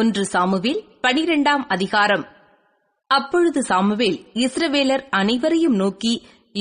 ஒன்று சாமுவேல் பனிரெண்டாம் அதிகாரம். அப்பொழுது சாமுவேல் இஸ்ரவேலர் அனைவரையும் நோக்கி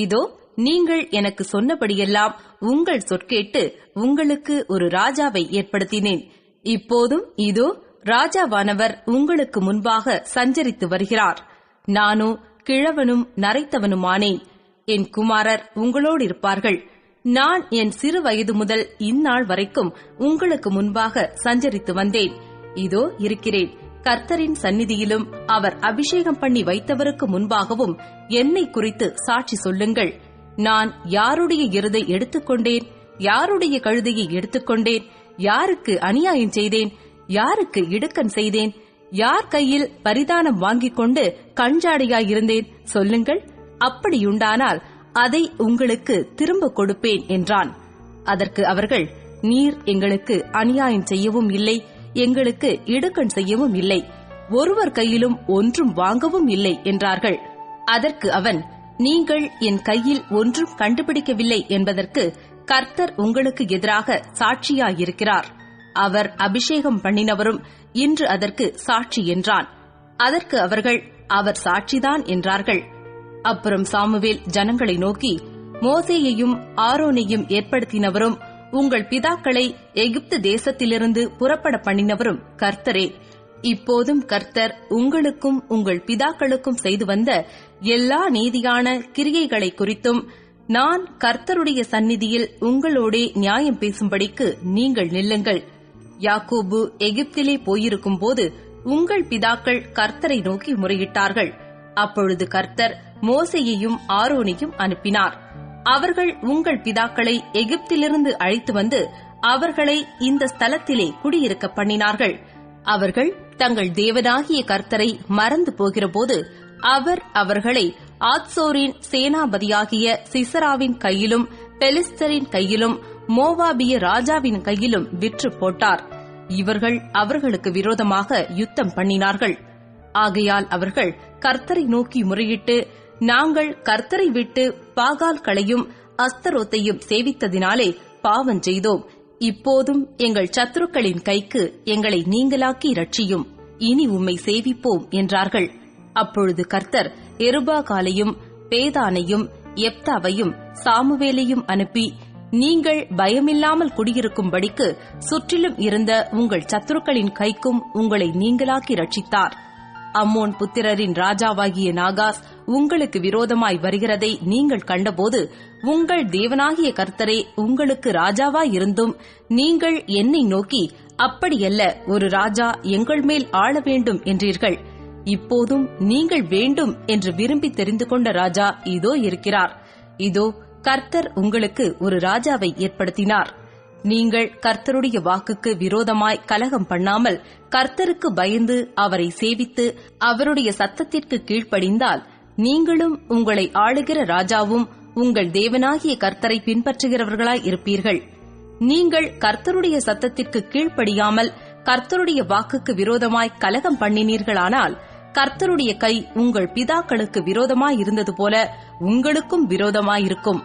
இதோ நீங்கள் எனக்கு சொன்னபடியெல்லாம் உங்கள் சொற்கேட்டு உங்களுக்கு ஒரு ராஜாவை ஏற்படுத்தினேன். இப்போதும் இதோ ராஜாவானவர் உங்களுக்கு முன்பாக சஞ்சரித்து வருகிறார். நானோ கிழவனும் நரைத்தவனுமானேன். என் குமாரர் உங்களோடு இருப்பார்கள் நான் என் சிறு வயது முதல் இந்நாள் வரைக்கும் உங்களுக்கு முன்பாக சஞ்சரித்து வந்தேன். இதோ இருக்கிறேன். கர்த்தரின் சந்நிதியிலும் அவர் அபிஷேகம் பண்ணி வைத்தவருக்கு முன்பாகவும் என்னை குறித்து சாட்சி சொல்லுங்கள். நான் யாருடைய எருதை எடுத்துக்கொண்டேன்? யாருடைய கழுதையை எடுத்துக்கொண்டேன்? யாருக்கு அநியாயம் செய்தேன்? யாருக்கு இடுக்கன் செய்தேன்? யார் கையில் பரிதானம் வாங்கிக் கொண்டு கஞ்சாடையாயிருந்தேன் சொல்லுங்கள். அப்படியுண்டானால் அதை உங்களுக்கு திரும்ப கொடுப்பேன் என்றான். அதற்கு அவர்கள் நீர் எங்களுக்கு அநியாயம் செய்யவும் இல்லை. எங்களுக்கு இடுக்கண் செய்யவும் இல்லை. ஒருவர் கையிலும் ஒன்றும் வாங்கவும் இல்லை என்றார்கள். அதற்கு அவன் நீங்கள் என் கையில் ஒன்றும் கண்டுபிடிக்கவில்லை என்பதற்கு கர்த்தர் உங்களுக்கு எதிராக சாட்சியாயிருக்கிறார். அவர் அபிஷேகம் பண்ணினவரும் இன்று அதற்கு சாட்சி என்றான். அதற்கு அவர்கள் அவர் சாட்சிதான் என்றார்கள். அப்புறம் சாமுவேல் ஜனங்களை நோக்கி மோசேயையும் ஆரோனையும் ஏற்படுத்தினவரும் உங்கள் பிதாக்களை எகிப்து தேசத்திலிருந்து புறப்பட பண்ணினவரும் கர்த்தரே. இப்போதும் கர்த்தர் உங்களுக்கும் உங்கள் பிதாக்களுக்கும் செய்து வந்த எல்லா நீதியான கிரியைகளை குறித்தும் நான் கர்த்தருடைய சந்நிதியில் உங்களோடே நியாயம் பேசும்படிக்கு நீங்கள் நில்லுங்கள். யாக்கோபு எகிப்திலே போயிருக்கும் போது உங்கள் பிதாக்கள் கர்த்தரை நோக்கி முறையிட்டார்கள். அப்பொழுது கர்த்தர் மோசையையும் ஆரோனையும் அனுப்பினார். அவர்கள் உங்கள் பிதாக்களை எகிப்திலிருந்து அழைத்து வந்து அவர்களை இந்த ஸ்தலத்திலே குடியிருக்க பண்ணினார்கள். அவர்கள் தங்கள் தேவனாகிய கர்த்தரை மறந்து போகிறபோது அவர் அவர்களை ஆத்சோரின் சேனாபதியாகிய சிசராவின் கையிலும் பெலிஸ்தரின் கையிலும் மோவாபிய ராஜாவின் கையிலும் விற்று போட்டார். இவர்கள் அவர்களுக்கு விரோதமாக யுத்தம் பண்ணினார்கள். ஆகையால் அவர்கள் கர்த்தரை நோக்கி முறையிட்டு நாங்கள் கர்த்தரை விட்டு பாகால்களையும் அஸ்தரோத்தையும் சேவித்ததினாலே பாவம் செய்தோம். இப்போதும் எங்கள் சத்துருக்களின் கைக்கு எங்களை நீங்களாக்கி ரட்சியும் இனி உம்மை சேவிப்போம் என்றார்கள். அப்பொழுது கர்த்தர் எருபாகாலையும் பேதானையும் எப்தாவையும் சாமுவேலையும் அனுப்பி நீங்கள் பயமில்லாமல் குடியிருக்கும்படிக்கு சுற்றிலும் இருந்த உங்கள் சத்துருக்களின் கைக்கும் உங்களை நீங்களாக்கி ரட்சித்தார் அம்மோன் புத்திரரின் ராஜாவாகிய நாகாஸ் உங்களுக்கு விரோதமாய் வருகிறதை நீங்கள் கண்டபோது உங்கள் தேவனாகிய கர்த்தரே உங்களுக்கு ராஜாவாயிருந்தும் நீங்கள் என்னை நோக்கி அப்படியல்ல ஒரு ராஜா எங்கள் மேல் ஆள வேண்டும் என்றீர்கள். இப்போதும் நீங்கள் வேண்டும் என்று விரும்பி தெரிந்து கொண்ட ராஜா இதோ இருக்கிறார். இதோ கர்த்தர் உங்களுக்கு ஒரு ராஜாவை ஏற்படுத்தினார். நீங்கள் கர்த்தருடைய வாக்குக்கு விரோதமாய் கலகம் பண்ணாமல் கர்த்தருக்கு பயந்து அவரை சேவித்து அவருடைய சத்தத்திற்கு கீழ்ப்படிந்தால் நீங்களும் உங்களை ஆளுகிற ராஜாவும் உங்கள் தேவனாகிய கர்த்தரை பின்பற்றுகிறவர்களாய் இருப்பீர்கள். நீங்கள் கர்த்தருடைய சத்தத்திற்கு கீழ்ப்படியாமல் கர்த்தருடைய வாக்குக்கு விரோதமாய் கலகம் பண்ணினீர்களானால் கர்த்தருடைய கை உங்கள் பிதாக்களுக்கு விரோதமாய் இருந்தது போல உங்களுக்கும் விரோதமாயிருக்கும்.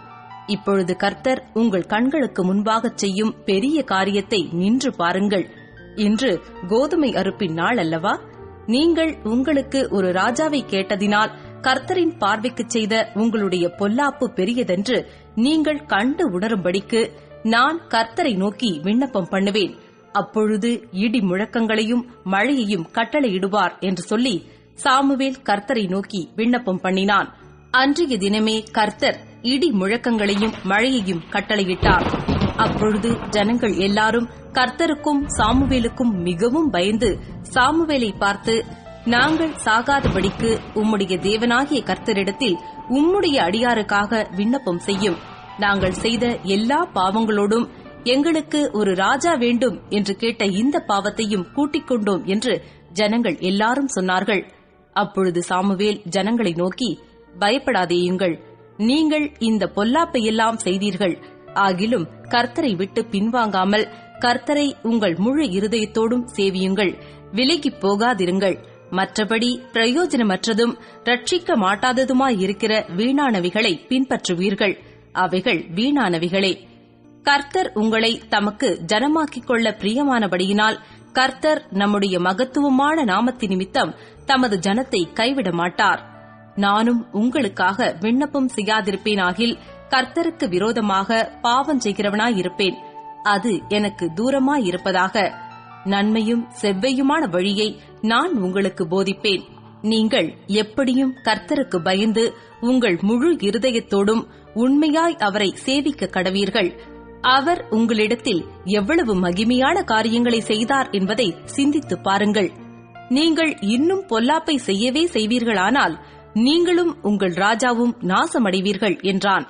இப்பொழுது கர்த்தர் உங்கள் கண்களுக்கு முன்பாகச் செய்யும் பெரிய காரியத்தை நின்று பாருங்கள். இன்று கோதுமை அறுப்பின் நாள் அல்லவா? நீங்கள் உங்களுக்கு ஒரு ராஜாவை கேட்டதினால் கர்த்தரின் பார்வைக்குச் செய்த உங்களுடைய பொல்லாப்பு பெரியதென்று நீங்கள் கண்டு உணரும்படிக்கு நான் கர்த்தரை நோக்கி விண்ணப்பம் பண்ணுவேன். அப்பொழுது இடி முழக்கங்களையும் மழையையும் கட்டளையிடுவார் என்று சொல்லி சாமுவேல் கர்த்தரை நோக்கி விண்ணப்பம் பண்ணினான். அன்றைய தினமே கர்த்தர் இடி முழக்கங்களையும் மழையையும் கட்டளையிட்டார். அப்பொழுது ஜனங்கள் எல்லாரும் கர்த்தருக்கும் சாமுவேலுக்கும் மிகவும் பயந்து சாமுவேலை பார்த்து நாங்கள் சாகாதபடிக்கு உம்முடைய தேவனாகிய கர்த்தரிடத்தில் உம்முடைய அடியாருக்காக விண்ணப்பம் செய்யும். நாங்கள் செய்த எல்லா பாவங்களோடும் எங்களுக்கு ஒரு ராஜா வேண்டும் என்று கேட்ட இந்த பாவத்தையும் கூட்டிக் கொண்டோம் என்று ஜனங்கள் எல்லாரும் சொன்னார்கள். அப்பொழுது சாமுவேல் ஜனங்களை நோக்கி பயப்படாதேயுங்கள். நீங்கள் இந்த பொல்லாப்பையெல்லாம் செய்தீர்கள். ஆகிலும் கர்த்தரை விட்டு பின்வாங்காமல் கர்த்தரை உங்கள் முழு இருதயத்தோடும் சேவியுங்கள். விலகிப் போகாதிருங்கள். மற்றபடி பிரயோஜனமற்றதும் ரட்சிக்க மாட்டாததுமாயிருக்கிற வீணானவைகளை பின்பற்றுவீர்கள். அவைகள் வீணானவைகளே. கர்த்தர் உங்களை தமக்கு ஜனமாக்கிக் கொள்ள பிரியமானபடியினால் கர்த்தர் நம்முடைய மகத்துவமான நாமத்து நிமித்தம் தமது ஜனத்தை கைவிட மாட்டார் நானும் உங்களுக்காக விண்ணப்பம் செய்யாதிருப்பேனாகில் கர்த்தருக்கு விரோதமாக பாவம் செய்கிறவனாயிருப்பேன். அது எனக்கு தூரமாயிருப்பதாக. நன்மையும் செவ்வையுமான வழியை நான் உங்களுக்கு போதிப்பேன். நீங்கள் எப்படியும் கர்த்தருக்கு பயந்து உங்கள் முழு இருதயத்தோடும் உண்மையாய் அவரை சேவிக்க கடவீர்கள். அவர் உங்களிடத்தில் எவ்வளவு மகிமையான காரியங்களை செய்தார் என்பதை சிந்தித்துப் பாருங்கள். நீங்கள் இன்னும் பொல்லாப்பை செய்யவே செய்வீர்களானால் நீங்களும் உங்கள் ராஜாவும் நாசமடைவீர்கள் என்றான்.